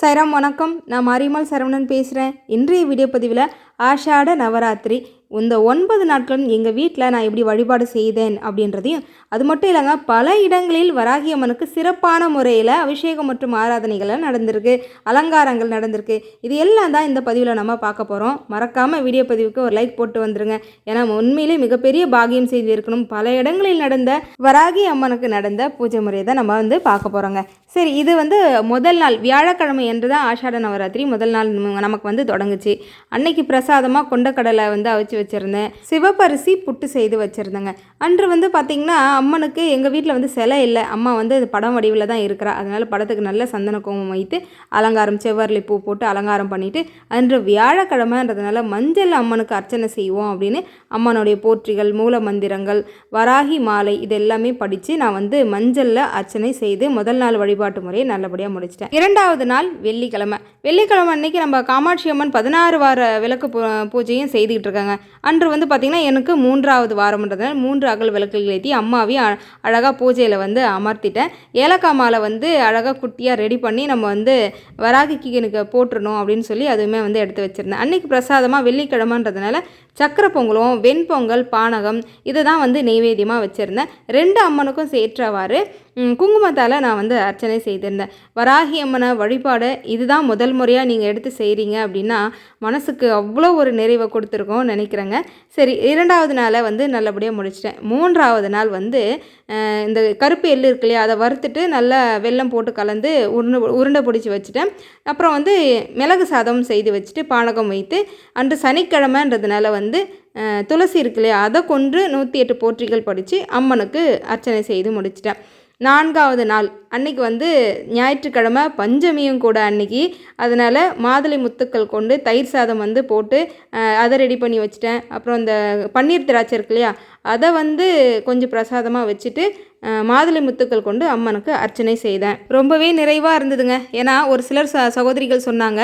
சைராம் வணக்கம். நான் மாரியம்மாள் சரவணன் பேசுகிறேன் இன்றைய வீடியோ பதிவில் ஆஷாட நவராத்திரி. இந்த ஒன்பது நாட்களும் எங்கள் வீட்டில் நான் எப்படி வழிபாடு செய்தேன் அப்படின்றதையும் அது மட்டும் இல்லைங்க பல இடங்களில் வராகி அம்மனுக்கு சிறப்பான முறையில் அபிஷேகம் மற்றும் ஆராதனைகள்லாம் நடந்திருக்கு. அலங்காரங்கள் நடந்திருக்கு. இது எல்லாம் தான் இந்த பதிவில் நம்ம பார்க்க போகிறோம் மறக்காமல் வீடியோ பதிவுக்கு ஒரு லைக் போட்டு வந்துருங்க. ஏன்னா உண்மையிலே மிகப்பெரிய பாகியம் செய்து இருக்கணும். பல இடங்களில் நடந்த வராகி அம்மனுக்கு நடந்த பூஜை முறையை தான் நம்ம வந்து பார்க்க போகிறோங்க சரி இது வந்து முதல் நாள் வியாழக்கிழமை என்று தான் ஆஷாட நவராத்திரி முதல் நாள் நமக்கு வந்து தொடங்குச்சு. அன்னைக்கு பிரசாதமாக கொண்டக்கடலை வந்து அவிச்சு வச்சுருந்தேன். சிவப்பரிசி புட்டு செய்து வச்சுருந்தேங்க. அன்று வந்து பார்த்திங்கன்னா அம்மனுக்கு எங்கள் வீட்டில் வந்து சிலை இல்லை. அம்மா வந்து அது படம் வடிவில் தான் இருக்கிறா. அதனால் படத்துக்கு நல்ல சந்தன வைத்து அலங்காரம் செவ்வரளி பூ போட்டு அலங்காரம் பண்ணிவிட்டு அன்று வியாழக்கிழமைன்றதுனால மஞ்சள் அம்மனுக்கு அர்ச்சனை செய்வோம் அப்படின்னு அம்மனுடைய போற்றிகள் மூல மந்திரங்கள் வராகி மாலை இது எல்லாமே படித்து நான் வந்து மஞ்சளில் அர்ச்சனை செய்து முதல் நாள் வழிபாட்டு முறையை நல்லபடியாக முடிச்சிட்டேன். இரண்டாவது நாள் வெள்ளிக்கிழமை. வெள்ளிக்கிழமை அன்னைக்கு நம்ம காமாட்சி அம்மன் பதினாறு வார விளக்கு பூஜையும் செய்துக்கிட்டு இருக்காங்க அன்று வந்து பார்த்திங்கன்னா எனக்கு மூன்றாவது வாரம்ன்றதுனால மூன்று அகல் விளக்குகள் ஏற்றி அம்மாவையும் அழகாக பூஜையில் வந்து அமர்த்திட்டேன். ஏலக்காய் மாலை வந்து அழகாக குட்டியாக ரெடி பண்ணி நம்ம வந்து வராகிக்கு எனக்கு போட்டுறணும் அப்படின்னு சொல்லி அதுவுமே வந்து எடுத்து வச்சுருந்தேன். அன்றைக்கி பிரசாதமாக வெள்ளிக்கிழமைன்றதுனால சக்கரை பொங்கலும் வெண்பொங்கல் பானகம் இதை தான் வந்து நெய்வேத்தியமாக வச்சுருந்தேன். ரெண்டு அம்மனுக்கும் சேற்றவாறு குங்குமத்தால் நான் வந்து அர்ச்சனை செய்திருந்தேன். வராகி அம்மனை வழிபாடு இதுதான் முதல் முறையாக நீங்கள் எடுத்து செய்கிறீங்க அப்படின்னா மனசுக்கு அவ்வளோ ஒரு நிறைவை கொடுத்துருக்கோம் நினைக்கிறேங்க. சரி இரண்டாவது நாளை வந்து நல்லபடியாக முடிச்சிட்டேன். மூன்றாவது நாள் வந்து இந்த கருப்பு எள்ளு இருக்கு இல்லையா அதை வறுத்துட்டு நல்லா வெல்லம் போட்டு கலந்து உருண்டை உருண்டை பிடிச்சி வச்சுட்டேன். அப்புறம் வந்து மிளகு சாதம் செய்து வச்சுட்டு பானகம் வைத்து அன்று சனிக்கிழமைன்றதுனால வந்து வந்து துளசி இருக்கு இல்லையா? அதை கொண்டு நூற்றி எட்டு போற்றிகள் படித்து அம்மனுக்கு அர்ச்சனை செய்து முடிச்சிட்டேன் நான்காவது நாள் அன்னைக்கு வந்து ஞாயிற்றுக்கிழமை பஞ்சமியும் கூட அன்னைக்கு. அதனால் மாதுளை முத்துக்கள் கொண்டு தயிர் சாதம் வந்து போட்டு அதை ரெடி பண்ணி வச்சுட்டேன். அப்புறம் இந்த பன்னீர் திராட்சை இருக்கு இல்லையா அதை வந்து கொஞ்சம் பிரசாதமாக வச்சுட்டு மாதுளை முத்துக்கள் கொண்டு அம்மனுக்கு அர்ச்சனை செய்தேன். ரொம்பவே நிறைவாக இருந்ததுங்க. ஏன்னா ஒரு சிலர் ச சகோதரிகள் சொன்னாங்க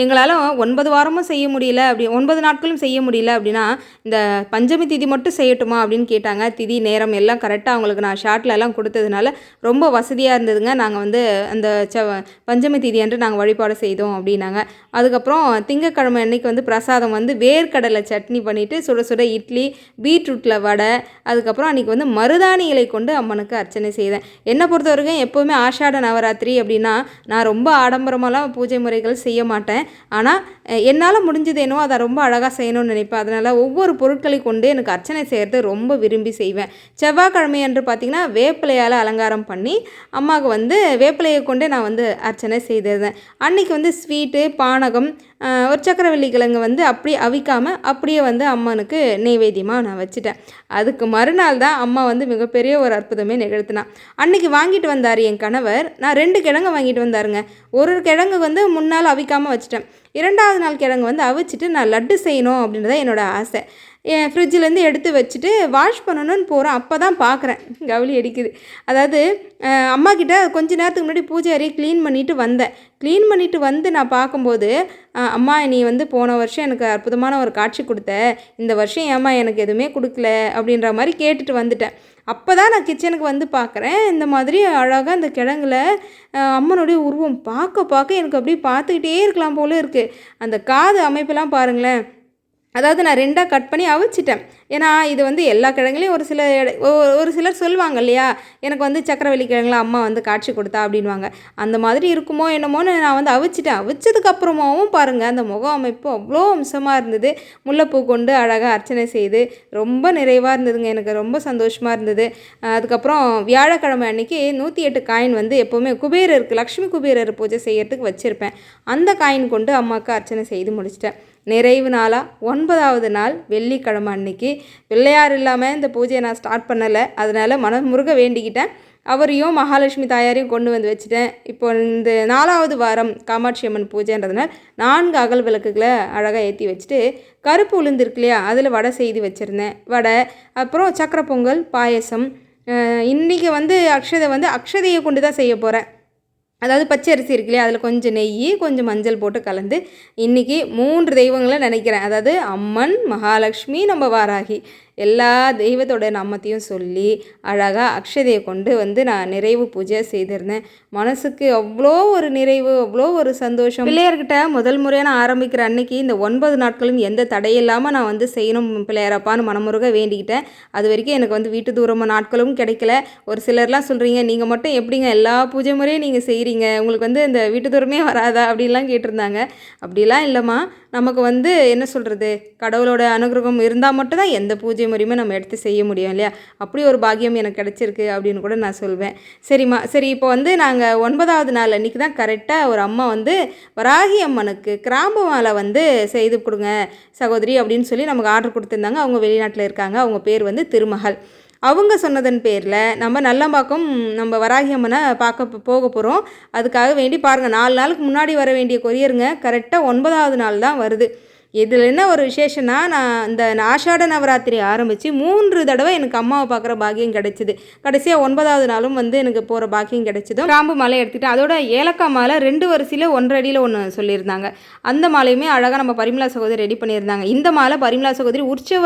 எங்களால் ஒன்பது வாரமும் செய்ய முடியல அப்படி ஒன்பது நாட்களும் செய்ய முடியல அப்படின்னா இந்த பஞ்சமி திதி மட்டும் செய்யட்டுமா அப்படின்னு கேட்டாங்க. திதி நேரம் எல்லாம் கரெக்டாக அவங்களுக்கு நான் ஷார்ட்ல கொடுத்ததுனால ரொம்ப வசதியாக இருந்தது. இருந்ததுங்க நாங்கள் வந்து அந்த ச பஞ்சமி தீதி அன்று நாங்கள் வழிபாடு செய்தோம் அப்படின்னாங்க. அதுக்கப்புறம் திங்கக்கிழமை அன்னைக்கு வந்து பிரசாதம் வந்து வேர்க்கடலை சட்னி பண்ணிவிட்டு சுட சுட இட்லி பீட்ரூட்டில் வடை அதுக்கப்புறம் அன்றைக்கி வந்து மருதாணி இலை கொண்டு அம்மனுக்கு அர்ச்சனை செய்தேன். என்னை பொறுத்த வரைக்கும் எப்போவுமே ஆஷாட நவராத்திரி அப்படின்னா நான் ரொம்ப ஆடம்பரமாலாம் பூஜை முறைகள் செய்ய மாட்டேன். ஆனால் என்னால் முடிஞ்சதேனோ அதை ரொம்ப அழகாக செய்யணும்னு நினைப்பேன். அதனால் ஒவ்வொரு பொருட்களை கொண்டு எனக்கு அர்ச்சனை செய்கிறது ரொம்ப விரும்பி செய்வேன். செவ்வாய்க்கிழமை அன்று பார்த்திங்கன்னா வேப்பிலையால் அலங்காரம் பண்ணி அம்மா அம்மாவுக்கு வந்து வேப்பிலையை கொண்டே நான் வந்து அர்ச்சனை செய்திருந்தேன். அன்னைக்கு வந்து ஸ்வீட்டு பானகம் ஒரு சக்கரவள்ளி கிழங்கு வந்து அப்படியே அவிக்காமல் அப்படியே வந்து அம்மனுக்கு நெய்வேத்தியமாக நான் வச்சுட்டேன். அதுக்கு மறுநாள் தான் அம்மா வந்து மிகப்பெரிய ஒரு அற்புதமே நிகழ்த்தினா. அன்னைக்கு வாங்கிட்டு வந்தார் என் கணவர். நான் ரெண்டு கிழங்கு வாங்கிட்டு வந்தாருங்க. ஒரு கிழங்கு வந்து முன்னால் அவிக்காமல் வச்சுட்டேன். இரண்டாவது நாள் கிழங்கு வந்து அவிச்சிட்டு நான் லட்டு செய்யணும் அப்படின்றத என்னோட ஆசை. ஃப்ரிட்ஜிலேருந்து எடுத்து வச்சுட்டு வாஷ் பண்ணணும்னு போகிறேன் அப்போ தான் பார்க்குறேன் கவுளி அடிக்குது. அதாவது அம்மா கிட்ட கொஞ்ச நேரத்துக்கு முன்னாடி பூஜை அறையை க்ளீன் பண்ணிட்டு வந்தேன். க்ளீன் பண்ணிட்டு வந்து நான் பார்க்கும்போது அம்மா நீ வந்து போன வருஷம் எனக்கு அற்புதமான ஒரு காட்சி கொடுத்த. இந்த வருஷம் ஏம்மா எனக்கு எதுவுமே கொடுக்கல? அப்படின்ற மாதிரி கேட்டுட்டு வந்துட்டேன். அப்போ தான் நான் கிச்சனுக்கு வந்து பார்க்குறேன் இந்த மாதிரி அழகாக அந்த கிழங்குல அம்மனுடைய உருவம் பார்க்க பார்க்க எனக்கு அப்படியே பார்த்துக்கிட்டே இருக்கலாம் போல இருக்குது அந்த காது அமைப்பெல்லாம் பாருங்களேன். அதாவது நான் ரெண்டாக கட் பண்ணி அவிச்சிட்டேன். ஏன்னா இது வந்து எல்லா கிழங்குலையும் ஒரு சில ஒரு சிலர் சொல்லுவாங்க இல்லையா? எனக்கு வந்து சக்கரவள்ளி கிழங்குல அம்மா வந்து காட்சி கொடுத்தா அப்படின்வாங்க அந்த மாதிரி இருக்குமோ என்னமோன்னு நான் வந்து அவிச்சிட்டேன். அவிச்சதுக்கப்புறமாவும் பாருங்கள் அந்த முக அமைப்பு அவ்வளோ அம்சமாக இருந்தது. முல்லைப்பூ கொண்டு அழகாக அர்ச்சனை செய்து ரொம்ப நிறைவாக இருந்ததுங்க. எனக்கு ரொம்ப சந்தோஷமாக இருந்தது. அதுக்கப்புறம் வியாழக்கிழமை அன்னைக்கு நூற்றி எட்டு காயின் வந்து எப்போவுமே குபேரருக்கு லக்ஷ்மி குபேரர் பூஜை செய்யறதுக்கு வச்சுருப்பேன். அந்த காயின் கொண்டு அம்மாவுக்கு அர்ச்சனை செய்து முடிச்சிட்டேன். நிறைவு நாளாக ஒன்பதாவது நாள் வெள்ளிக்கிழமை அன்னைக்கு. பிள்ளையார் இல்லாமல் இந்த பூஜையை நான் ஸ்டார்ட் பண்ணலை. அதனால் மனமுருக வேண்டிக்கிட்டேன். அவரையும் மகாலட்சுமி தாயாரையும் கொண்டு வந்து வச்சுட்டேன். இப்போ இந்த நாலாவது வாரம் காமாட்சி அம்மன் பூஜைன்றதுனால நான்கு அகல் விளக்குகளை அழகாக ஏற்றி வச்சுட்டு கருப்பு உளுந்து இருக்கு இல்லையா? அதில் வடை செய்து வச்சுருந்தேன். வடை அப்புறம் சக்கரை பொங்கல் பாயசம். இன்றைக்கி வந்து அக்ஷதை வந்து அக்ஷதையை கொண்டு தான் செய்ய போகிறேன் அதாவது பச்சை அரிசி இருக்கு இல்லையா? அதில் கொஞ்சம் நெய் கொஞ்சம் மஞ்சள் போட்டு கலந்து இன்றைக்கி மூன்று தெய்வங்களை நினைக்கிறேன். அதாவது அம்மன் மகாலட்சுமி நம்ம வாராகி. எல்லா தெய்வத்தோட நாமத்தையும் சொல்லி அழகாக அக்ஷதையை கொண்டு வந்து நான் நிறைவு பூஜை செய்திருந்தேன். மனசுக்கு அவ்வளோ ஒரு நிறைவு அவ்வளோ ஒரு சந்தோஷம். பிள்ளையர்கிட்ட முதல் முறையாக நான் ஆரம்பிக்கிற அன்னைக்கு இந்த ஒன்பது நாட்களும் எந்த தடையில்லாமல் நான் வந்து செய்யணும் பிள்ளையாரப்பான்னு மனமுருக வேண்டிக்கிட்டேன். அது வரைக்கும் எனக்கு வந்து வீட்டு தூரமாக நாட்களும் கிடைக்கல. ஒரு சிலர்லாம் சொல்கிறீங்க நீங்கள் மட்டும் எப்படிங்க எல்லா பூஜை முறையும் நீங்கள் செய்கிறீங்க உங்களுக்கு வந்து இந்த வீட்டு தூரமே வராதா? அப்படின்லாம் கேட்டிருந்தாங்க. அப்படிலாம் இல்லைம்மா. நமக்கு வந்து என்ன சொல்கிறது கடவுளோட அனுகிரகம் இருந்தால் மட்டும்தான் எந்த பூஜை முறையுமே நம்ம எடுத்து செய்ய முடியும் இல்லையா? அப்படி ஒரு பாக்கியம் எனக்கு கிடச்சிருக்கு அப்படின்னு கூட நான் சொல்வேன். சரிம்மா. சரி இப்போ வந்து நாங்கள் ஒன்பதாவது நாள் அன்றைக்கி தான் கரெக்டாக ஒரு அம்மா வந்து வராகி அம்மனுக்கு கிராம்பு மாலை வந்து செய்து கொடுங்க சகோதரி அப்படின்னு சொல்லி நமக்கு ஆர்டர் கொடுத்துருந்தாங்க. அவங்க வெளிநாட்டில் இருக்காங்க. அவங்க பேர் வந்து திருமகள். அவங்க சொன்னதன் பேரில் நம்ம நல்லம்பாக்கம் நம்ம வராகி அம்மனை பார்க்க போக போகிறோம் அதுக்காக வேண்டி பாருங்கள் நாலு நாளுக்கு முன்னாடி வர வேண்டிய கொரியருங்க கரெக்டாக ஒன்பதாவது நாள் தான் வருது. இதில் என்ன ஒரு விசேஷம்னா நான் இந்த ஆஷாட நவராத்திரி ஆரம்பித்து மூன்று தடவை எனக்கு அம்மாவை பார்க்குற பாக்கியம் கிடைச்சிது. கடைசியாக ஒன்பதாவது நாளும் வந்து எனக்கு போகிற பாக்கியம் கிடைச்சதும் கிராம்பு மாலை எடுத்துகிட்டு அதோட ஏலக்காய் மாலை ரெண்டு வரிசையில் ஒன்றரை அடியில் ஒன்று சொல்லியிருந்தாங்க. அந்த மாலையுமே அழகாக நம்ம பரிமலா சகோதரி ரெடி பண்ணியிருந்தாங்க. இந்த மாலை பரிமலா சகோதரி உற்சவ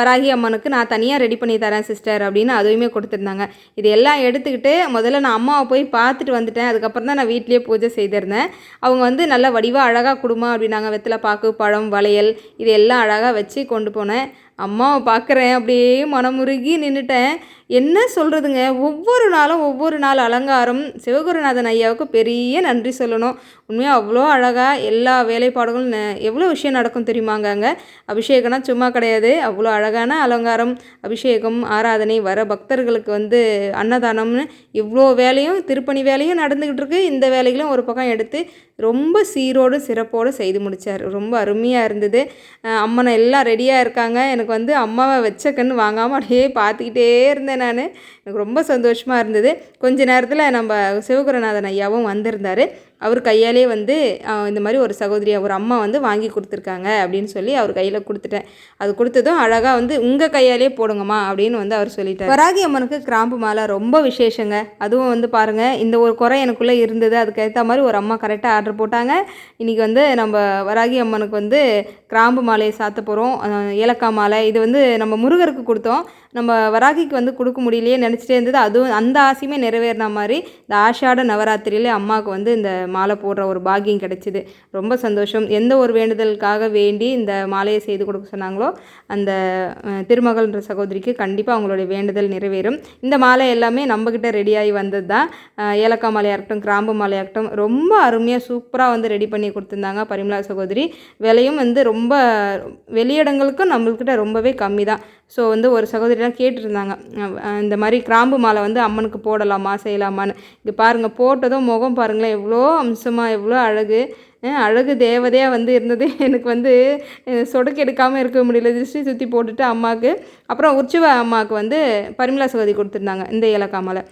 வராகி அம்மனுக்கு நான் தனியாக ரெடி பண்ணி தரேன் சிஸ்டர் அப்படின்னு அதுவுமே கொடுத்துருந்தாங்க. இது எல்லாம் எடுத்துக்கிட்டு முதல்ல நான் அம்மாவை போய் பார்த்துட்டு வந்துட்டேன். அதுக்கப்புறம் தான் நான் வீட்லேயே பூஜை செய்திருந்தேன். அவங்க வந்து நல்ல வடிவாக அழகாக கொடுமா அப்படின்னாங்க. வெத்தலை பாக்கு பழம் வளையல் இது எல்லாம் அழகாக வச்சு கொண்டு போனேன் அம்மாவை பார்க்குறேன் அப்படியே மனமுருகி நின்றுட்டேன் என்ன சொல்கிறதுங்க ஒவ்வொரு நாளும் ஒவ்வொரு நாள் அலங்காரம். சிவகுருநாதன் ஐயாவுக்கு பெரிய நன்றி சொல்லணும். உண்மையாக அவ்வளோ அழகாக எல்லா வேலைப்பாடுகளும் எவ்வளோ விஷயம் நடக்கும் தெரியுமாங்க அங்கே அபிஷேகம்னா சும்மா கிடையாது. அவ்வளோ அழகான அலங்காரம் அபிஷேகம் ஆராதனை வர பக்தர்களுக்கு வந்து அன்னதானம்னு இவ்வளோ வேலையும் திருப்பணி வேலையும் நடந்துக்கிட்டு இருக்கு. இந்த வேலைகளும் ஒரு பக்கம் எடுத்து ரொம்ப சீரோடு சிறப்போடு செய்து முடித்தார் ரொம்ப அருமையாக இருந்தது. அம்மனை எல்லாம் ரெடியாக இருக்காங்க. எனக்கு எனக்கு வந்து அம்மாவை வச்ச கண் வாங்காமல் அப்படியே பார்த்துக்கிட்டே இருந்தேன் நான். எனக்கு ரொம்ப சந்தோஷமாக இருந்தது. கொஞ்ச நேரத்தில் நம்ம சிவகுரநாதன் ஐயாவும் வந்திருந்தார். அவர் கையாலே வந்து இந்த மாதிரி ஒரு சகோதரி ஒரு அம்மா வந்து வாங்கி கொடுத்துருக்காங்க அப்படின்னு சொல்லி அவர் கையில் கொடுத்துட்டேன். அது கொடுத்ததும் அழகாக வந்து உங்கள் கையாலே போடுங்கம்மா அப்படின்னு வந்து அவர் சொல்லிட்டார். வராகி அம்மனுக்கு கிராம்பு மாலை ரொம்ப விசேஷங்க. அதுவும் வந்து பாருங்கள் இந்த ஒரு குறை எனக்குள்ளே இருந்தது. அதுக்கேற்ற மாதிரி ஒரு அம்மா கரெக்டாக ஆர்டர் போட்டாங்க. இன்றைக்கி வந்து நம்ம வராகி அம்மனுக்கு வந்து கிராம்பு மாலையை சாத்த போகிறோம் ஏலக்காய் மாலை. இது வந்து நம்ம முருகருக்கு கொடுத்தோம். நம்ம வராகிக்கு வந்து கொடுக்க முடியலையே நினச்சிட்டே இருந்தது. அதுவும் அந்த ஆசையுமே நிறைவேறின மாதிரி இந்த ஆஷாட நவராத்திரியிலே அம்மாவுக்கு வந்து இந்த மாலை போடுற ஒரு பாக்கியம் கிடைச்சிது. ரொம்ப சந்தோஷம். எந்த ஒரு வேண்டுதலுக்காக வேண்டி இந்த மாலையை செய்து கொடுக்க சொன்னாங்களோ அந்த திருமகள்ன்ற சகோதரிக்கு கண்டிப்பாக அவங்களுடைய வேண்டுதல் நிறைவேறும். இந்த மாலை எல்லாமே நம்மக்கிட்ட ரெடியாகி வந்தது தான் ஏலக்காய் மாலையாக இருக்கட்டும் கிராம்பு மாலையாக இருக்கட்டும் ரொம்ப அருமையாக சூப்பராக வந்து ரெடி பண்ணி கொடுத்துருந்தாங்க பரிமலா சகோதரி. விலையும் வந்து ரொம்ப வெளியிடங்களுக்கும் நம்மள்கிட்ட ரொம்பவே கம்மி தான் ஸோ வந்து ஒரு சகோதரியெலாம் கேட்டிருந்தாங்க. இந்த மாதிரி கிராம்பு மாலை வந்து அம்மனுக்கு போடலாமா செய்யலாமான்னு. இங்கே பாருங்கள் போட்டதும் முகம் பாருங்களேன் எவ்வளோ அம்சமாக எவ்வளோ அழகு. அழகு தேவதையாக வந்து இருந்தது. எனக்கு வந்து சொடக்கு எடுக்காமல் இருக்க முடியல. திருஷ்டி சுற்றி போட்டுட்டு அம்மாவுக்கு அப்புறம் உற்சவ அம்மாவுக்கு வந்து பரிமலா சகோதரி கொடுத்துருந்தாங்க இந்த ஏலக்காய் மாலை.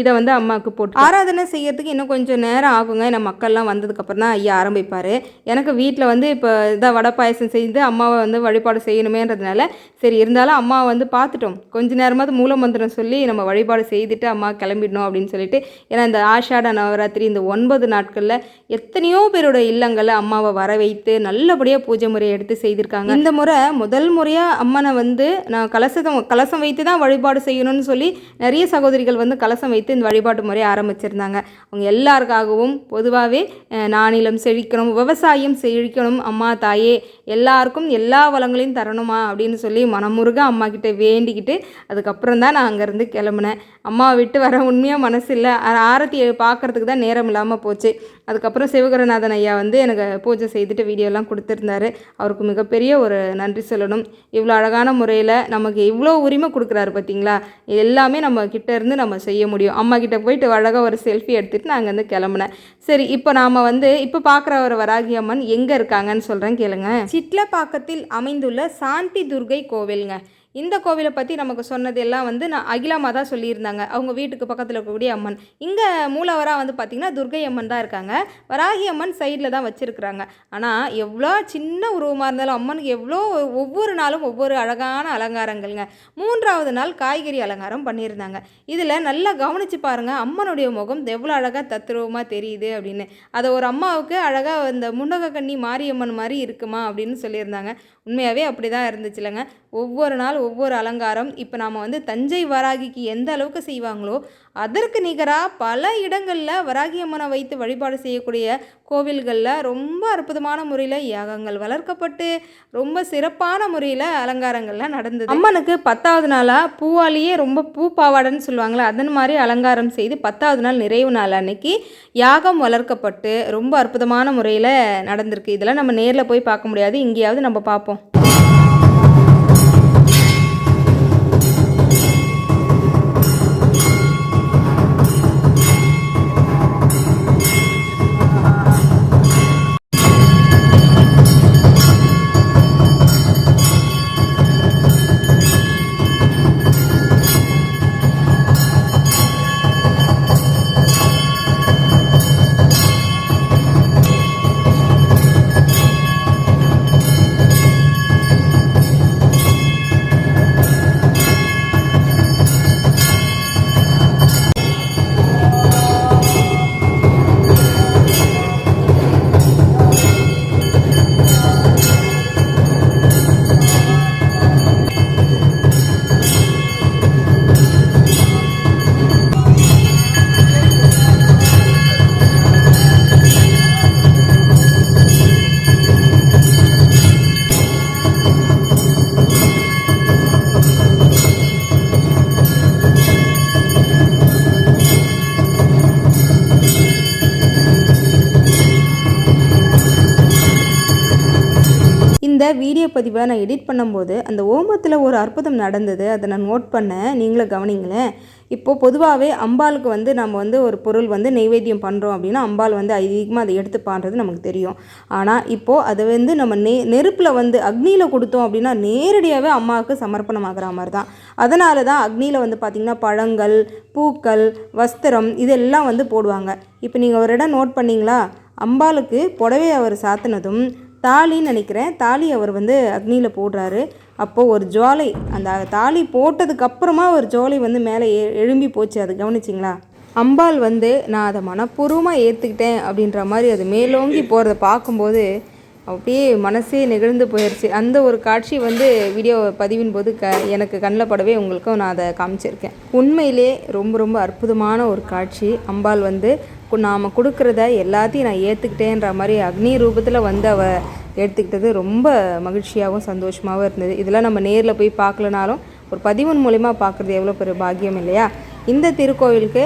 இதை வந்து அம்மாவுக்கு போட்டு ஆராதனை செய்யறதுக்கு இன்னும் கொஞ்சம் நேரம் ஆகுங்க. ஏன்னா மக்கள்லாம் வந்ததுக்கப்புறம் தான் ஐயா ஆரம்பிப்பார். எனக்கு வீட்டில் வந்து இப்போ இதாக வடை பாயசம் செய்து அம்மாவை வந்து வழிபாடு செய்யணுமேன்றதுனால சரி இருந்தாலும் அம்மாவை வந்து பார்த்துட்டோம். கொஞ்ச நேரமாவது மூல மந்திரம் சொல்லி நம்ம வழிபாடு செய்துட்டு அம்மா கிளம்பிடணும் அப்படின்னு சொல்லிட்டு ஏன்னா இந்த ஆஷாட நவராத்திரி இந்த ஒன்பது நாட்களில் எத்தனையோ பேரோட இல்லங்களை அம்மாவை வர வைத்து நல்லபடியாக பூஜை முறையை எடுத்து செய்திருக்காங்க. இந்த முறை முதல் முறையாக அம்மனை வந்து நான் கலசத்தை கலசம் வைத்து தான் வழிபாடு செய்யணும்னு சொல்லி நிறைய சகோதரிகள் வந்து கலசம் வைத்து இந்த வழிபாட்டு முறையை ஆரம்பிச்சிருந்தாங்க. அவங்க எல்லாருக்காகவும் பொதுவாகவே நானிலம் செழிக்கணும் விவசாயம் செழிக்கணும் அம்மா தாயே எல்லாருக்கும் எல்லா வளங்களையும் தரணுமா அப்படின்னு சொல்லி மனமுருக அம்மா கிட்டே வேண்டிக்கிட்டு அதுக்கப்புறம் தான் நான் அங்கேருந்து கிளம்புனேன். அம்மாவை விட்டு வர உண்மையாக மனசு இல்லை. ஆரத்தியை பார்க்குறதுக்கு தான் நேரம் இல்லாமல் போச்சு. அதுக்கப்புறம் சிவகரநாதன் ஐயா வந்து எனக்கு பூஜை செய்துட்டு வீடியோலாம் கொடுத்துருந்தாரு. அவருக்கு மிகப்பெரிய ஒரு நன்றி சொல்லணும். இவ்வளோ அழகான முறையில் நமக்கு இவ்வளோ உரிமை கொடுக்குறாரு பார்த்தீங்களா? எல்லாமே நம்ம கிட்டேருந்து நம்ம செய்ய முடியும். அம்மா கிட்ட போயிட்டு அழகாக ஒரு செல்ஃபி எடுத்துகிட்டு நான் வந்து கிளம்புனேன். சரி இப்போ நாம் வந்து இப்போ பார்க்குற ஒரு வராகி அம்மன் எங்கே இருக்காங்கன்னு சொல்கிறேன் கேளுங்க. சிட்லப்பாக்கத்தில் அமைந்துள்ள சாந்தி துர்கை கோவிலுங்க. இந்த கோவிலை பற்றி நமக்கு சொன்னது எல்லாம் வந்து நான் அகிலாமா தான் சொல்லியிருந்தாங்க. அவங்க வீட்டுக்கு பக்கத்தில் இருக்கக்கூடிய அம்மன். இங்கே மூலவராக வந்து பார்த்திங்கன்னா துர்கை அம்மன் தான் இருக்காங்க. வராகி அம்மன் சைடில் தான் வச்சுருக்குறாங்க. ஆனால் எவ்வளோ சின்ன உருவமாக இருந்தாலும் அம்மனுக்கு எவ்வளோ ஒவ்வொரு நாளும் ஒவ்வொரு அழகான அலங்காரங்கள்ங்க. மூன்றாவது நாள் காய்கறி அலங்காரம் பண்ணியிருந்தாங்க. இதில் நல்லா கவனித்து பாருங்கள் அம்மனுடைய முகம் எவ்வளோ அழகாக தத்ரூபமாக தெரியுது அப்படின்னு. அதை ஒரு அம்மாவுக்கு அழகாக இந்த முன்னக கண்ணி மாரியம்மன் மாதிரி இருக்குமா அப்படின்னு சொல்லியிருந்தாங்க. உண்மையாகவே அப்படி தான் இருந்துச்சுலங்க. ஒவ்வொரு நாள் ஒவ்வொரு அலங்காரம். இப்போ நாம் வந்து தஞ்சை வராகிக்கு எந்த அளவுக்கு செய்வாங்களோ அதற்கு நிகராக பல இடங்களில் வராகி அம்மனை வைத்து வழிபாடு செய்யக்கூடிய கோவில்களில் ரொம்ப அற்புதமான முறையில் யாகங்கள் வளர்க்கப்பட்டு ரொம்ப சிறப்பான முறையில் அலங்காரங்கள்லாம் நடந்தது. அம்மனுக்கு பத்தாவது நாளாக பூவாலேயே ரொம்ப பூ பாவாடைன்னு சொல்லுவாங்களே அதன் மாதிரி அலங்காரம் செய்து பத்தாவது நாள் நிறைவு நாள் அன்னைக்கு யாகம் வளர்க்கப்பட்டு ரொம்ப அற்புதமான முறையில் நடந்திருக்கு. இதெல்லாம் நம்ம நேரில் போய் பார்க்க முடியாது. இங்கேயாவது நம்ம பார்ப்போம். பதிவை நான் எடிட் பண்ணும்போது அந்த ஓமத்தில் ஒரு அற்புதம் நடந்தது. அதை நான் நோட் பண்ணேன் நீங்களும் கவனிங்களேன் இப்போது பொதுவாகவே அம்பாளுக்கு வந்து நம்ம வந்து ஒரு பொருள் வந்து நெய்வேத்தியம் பண்ணுறோம் அப்படின்னா அம்பாள் வந்து அதிகமாக அதை எடுத்து பாடுறது நமக்கு தெரியும். ஆனால் இப்போது அதை வந்து நம்ம நெ நெருப்பில் வந்து அக்னியில் கொடுத்தோம் அப்படின்னா நேரடியாகவே அம்மாவுக்கு சமர்ப்பணமாகிற மாதிரி தான். அதனால தான் அக்னியில் வந்து பார்த்திங்கன்னா பழங்கள் பூக்கள் வஸ்திரம் இதெல்லாம் வந்து போடுவாங்க. இப்போ நீங்கள் ஒரு இடம் நோட் பண்ணீங்களா? அம்பாளுக்கு புடவை அவர் சாத்தினதும் தாலின்னு நினைக்கிறேன். தாலி அவர் வந்து அக்னியில் போடுறாரு. அப்போது ஒரு ஜுவாலை அந்த தாலி போட்டதுக்கப்புறமா ஒரு ஜுவாலை வந்து மேலே எ எழும்பி போச்சு. அது கவனிச்சிங்களா? அம்பாள் வந்து நான் அதை மனப்பூர்வமாக ஏற்றுக்கிட்டேன் அப்படின்ற மாதிரி அது மேலோங்கி போகிறத பார்க்கும்போது அப்படியே மனசே நெகிழ்ந்து போயிடுச்சு அந்த ஒரு காட்சி வந்து வீடியோ பதிவின் போது க எனக்கு கண்ணில் படவே உங்களுக்கும் நான் அதை காமிச்சிருக்கேன். உண்மையிலே ரொம்ப ரொம்ப அற்புதமான ஒரு காட்சி. அம்பாள் வந்து நாம் கொடுக்குறத எல்லாத்தையும் நான் ஏற்றுக்கிட்டேன்ற மாதிரி அக்னி ரூபத்தில் வந்து அவ எடுத்துக்கிட்டது ரொம்ப மகிழ்ச்சியாகவும் சந்தோஷமாகவும் இருந்தது. இதெல்லாம் நம்ம நேரில் போய் பார்க்கலனாலும் ஒரு பதிவின் மூலிமா பார்க்குறது எவ்வளோ பெரிய பாக்கியம் இல்லையா? இந்த திருக்கோவிலுக்கு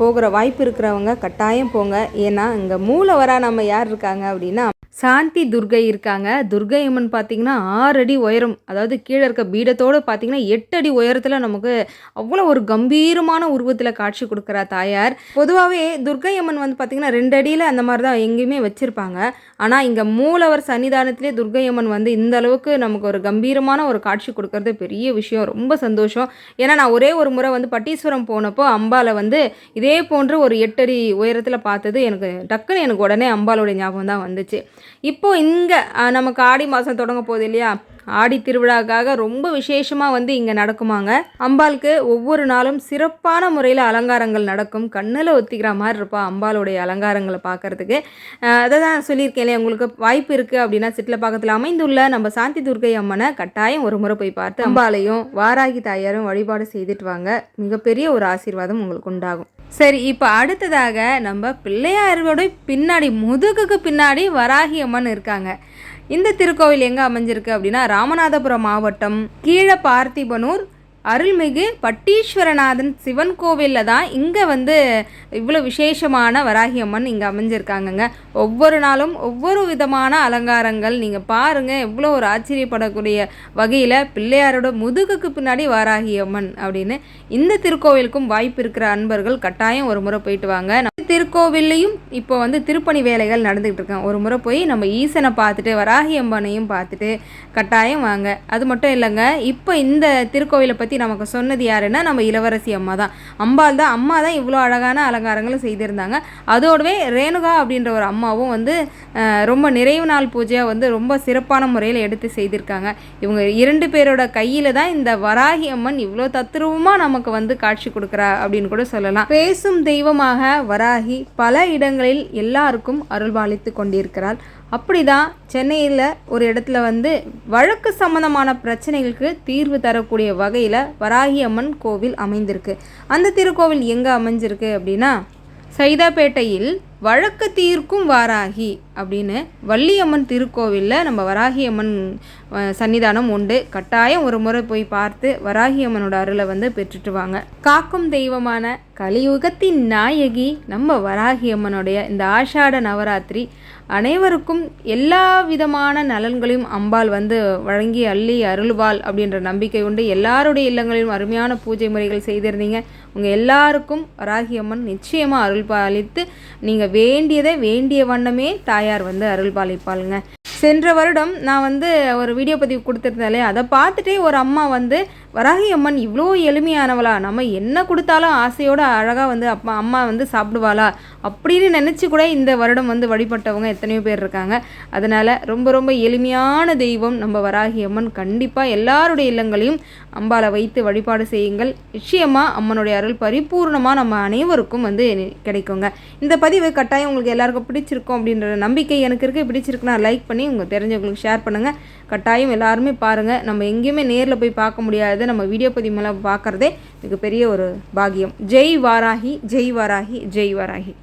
போகிற வாய்ப்பு இருக்கிறவங்க கட்டாயம் போங்க. ஏன்னா இங்கே மூலவரா நம்ம யார் இருக்காங்க அப்படின்னா சாந்தி துர்கை இருக்காங்க. துர்கை அம்மன் பார்த்தீங்கன்னா ஆறு அடி உயரம். அதாவது கீழே இருக்க பீடத்தோடு பார்த்தீங்கன்னா எட்டு அடி உயரத்தில் நமக்கு அவ்வளோ ஒரு கம்பீரமான உருவத்தில் காட்சி கொடுக்குறா தாயார். பொதுவாகவே துர்கை அம்மன் வந்து பார்த்திங்கன்னா ரெண்டு அடியில் அந்த மாதிரி தான் எங்கேயுமே வச்சுருப்பாங்க. ஆனால் இங்கே மூலவர் சன்னிதானத்திலே துர்கை அம்மன் வந்து இந்த அளவுக்கு நமக்கு ஒரு கம்பீரமான ஒரு காட்சி கொடுக்கறது பெரிய விஷயம். ரொம்ப சந்தோஷம். ஏன்னா நான் ஒரே ஒரு முறை வந்து பட்டீஸ்வரம் போனப்போ அம்பாலை வந்து இதே போன்று ஒரு எட்டடி உயரத்தில் பார்த்தது எனக்கு டக்குன்னு எனக்கு உடனே அம்பாலோட ஞாபகம் தான் வந்துச்சு. இப்போ இங்கே நமக்கு ஆடி மாதம் தொடங்க போகுது இல்லையா? ஆடி திருவிழாக்காக ரொம்ப விசேஷமாக வந்து இங்கே நடக்குமாங்க. அம்பாளுக்கு ஒவ்வொரு நாளும் சிறப்பான முறையில் அலங்காரங்கள் நடக்கும். கண்ணில் ஒத்திக்கிற மாதிரி இருப்பா அம்பாளுடைய அலங்காரங்களை பார்க்கறதுக்கு. அஹ் அதை தான் சொல்லியிருக்கேன் இல்லையா? உங்களுக்கு வாய்ப்பு இருக்குது அப்படின்னா சிட்டில் பக்கத்தில் அமைந்துள்ள நம்ம சாந்தி துர்க்கை அம்மனை கட்டாயம் ஒரு முறை போய் பார்த்து அம்பாளையும் வாராகி தாயாரும் வழிபாடு செய்துட்டு வாங்க. மிகப்பெரிய ஒரு ஆசீர்வாதம் உங்களுக்கு உண்டாகும். சரி இப்போ அடுத்ததாக நம்ம பிள்ளையாரோட பின்னாடி முதுகுக்கு பின்னாடி வராகி அம்மன் இருக்காங்க. இந்த திருக்கோவில் எங்கே அமைஞ்சிருக்கு அப்படின்னா ராமநாதபுரம் மாவட்டம் கீழ பார்த்திபனூர் அருள்மிகு பட்டீஸ்வரநாதன் சிவன் கோவிலில் தான் இங்கே வந்து இவ்வளோ விசேஷமான வராகி அம்மன் இங்கே அமைஞ்சிருக்காங்கங்க. ஒவ்வொரு நாளும் ஒவ்வொரு விதமான அலங்காரங்கள். நீங்கள் பாருங்கள் எவ்வளோ ஒரு ஆச்சரியப்படக்கூடிய வகையில் பிள்ளையாரோட முதுகுக்கு பின்னாடி வராகி அம்மன் அப்படின்னு இந்த திருக்கோவிலுக்கும் வாய்ப்பு இருக்கிற அன்பர்கள் கட்டாயம் ஒரு முறை போயிட்டு வாங்க. திருக்கோவில்லையும் இப்போ வந்து திருப்பணி வேலைகள் நடந்துகிட்டு இருக்காங்க ஒரு முறை போய் நம்ம ஈசனை பார்த்துட்டு வராகி அம்மனையும் பார்த்துட்டு கட்டாயம் வாங்க. அது மட்டும் இல்லைங்க இப்போ இந்த திருக்கோவிலை பற்றி பற்றி நமக்கு சொன்னது யாருன்னா நம்ம இளவரசி அம்மா தான் அம்பாள் தான் அம்மா தான் இவ்வளோ அழகான அலங்காரங்களும் செய்திருந்தாங்க. அதோடவே ரேணுகா அப்படின்ற ஒரு அம்மாவும் வந்து ரொம்ப நிறைவு நாள் பூஜையாக வந்து ரொம்ப சிறப்பான முறையில் எடுத்து செய்திருக்காங்க. இவங்க இரண்டு பேரோட கையில் தான் இந்த வராகி அம்மன் இவ்வளோ தத்ரூபமாக நமக்கு வந்து காட்சி கொடுக்குறா அப்படின்னு கூட சொல்லலாம். பேசும் தெய்வமாக வராகி பல இடங்களில் எல்லாருக்கும் அருள்பாலித்து கொண்டிருக்கிறாள். அப்படிதான் சென்னையில் ஒரு இடத்துல வந்து வழக்கு சம்பந்தமான பிரச்சனைகளுக்கு தீர்வு தரக்கூடிய வகையில் வராகி அம்மன் கோவில் அமைந்திருக்கு. அந்த திருக்கோவில் எங்கே அமைஞ்சிருக்கு அப்படின்னா சைதாப்பேட்டையில் வழக்கு தீர்க்கும் வாராகி அப்படின்னு வள்ளியம்மன் திருக்கோவிலில் நம்ம வராகி அம்மன் சன்னிதானம் உண்டு. கட்டாயம் ஒரு முறை போய் பார்த்து வராகி அம்மனோட அருளை வந்து பெற்றுட்டு வாங்க. காக்கும் தெய்வமான கலியுகத்தின் நாயகி நம்ம வராகி அம்மனுடைய இந்த ஆஷாட நவராத்திரி அனைவருக்கும் எல்லா விதமான நலன்களையும் அம்பாள் வந்து வழங்கி அள்ளி அருள்வாள் அப்படின்ற நம்பிக்கை உண்டு. எல்லாருடைய இல்லங்களிலும் அருமையான பூஜை முறைகள் செய்திருந்தீங்க. உங்கள் எல்லாருக்கும் வராகி அம்மன் நிச்சயமாக அருள் பாலித்து நீங்கள் வேண்டியதை வேண்டிய வண்ணமே தாயார் வந்து அருள் பாலிப்பாளுங்க சென்ற வருடம் நான் வந்து ஒரு வீடியோ பதிவு கொடுத்துருந்தாலே அதை பார்த்துட்டே ஒரு அம்மா வந்து வராகி அம்மன் இவ்வளோ எளிமையானவளா? நம்ம என்ன கொடுத்தாலும் ஆசையோட அழகாக வந்து அப்பா அம்மா வந்து சாப்பிடுவாளா? அப்படின்னு நினச்சி கூட இந்த வருடம் வந்து வழிபட்டவங்க எத்தனையோ பேர் இருக்காங்க. அதனால் ரொம்ப ரொம்ப எளிமையான தெய்வம் நம்ம வராகி அம்மன் கண்டிப்பாக எல்லாருடைய இல்லங்களையும் அம்பாளை வைத்து வழிபாடு செய்யுங்கள். நிச்சயமாக அம்மனுடைய அருள் பரிபூர்ணமாக நம்ம அனைவருக்கும் வந்து கிடைக்குங்க. இந்த பதிவு கட்டாயம் உங்களுக்கு எல்லாருக்கும் பிடிச்சிருக்கும் அப்படின்ற நம்பிக்கை எனக்கு இருக்குது பிடிச்சிருக்குன்னா லைக் பண்ணி உங்கள் தெரிஞ்சவங்களுக்கு ஷேர் பண்ணுங்கள் கட்டாயம் எல்லாருமே பாருங்கள் நம்ம எங்கேயுமே நேரில் போய் பார்க்க முடியாத. நம்ம வீடியோ பதிவு மூலம் பார்க்குறதே மிகப்பெரிய ஒரு பாக்கியம். ஜெய் வாராகி ஜெய் வாராகி ஜெய் வாராகி.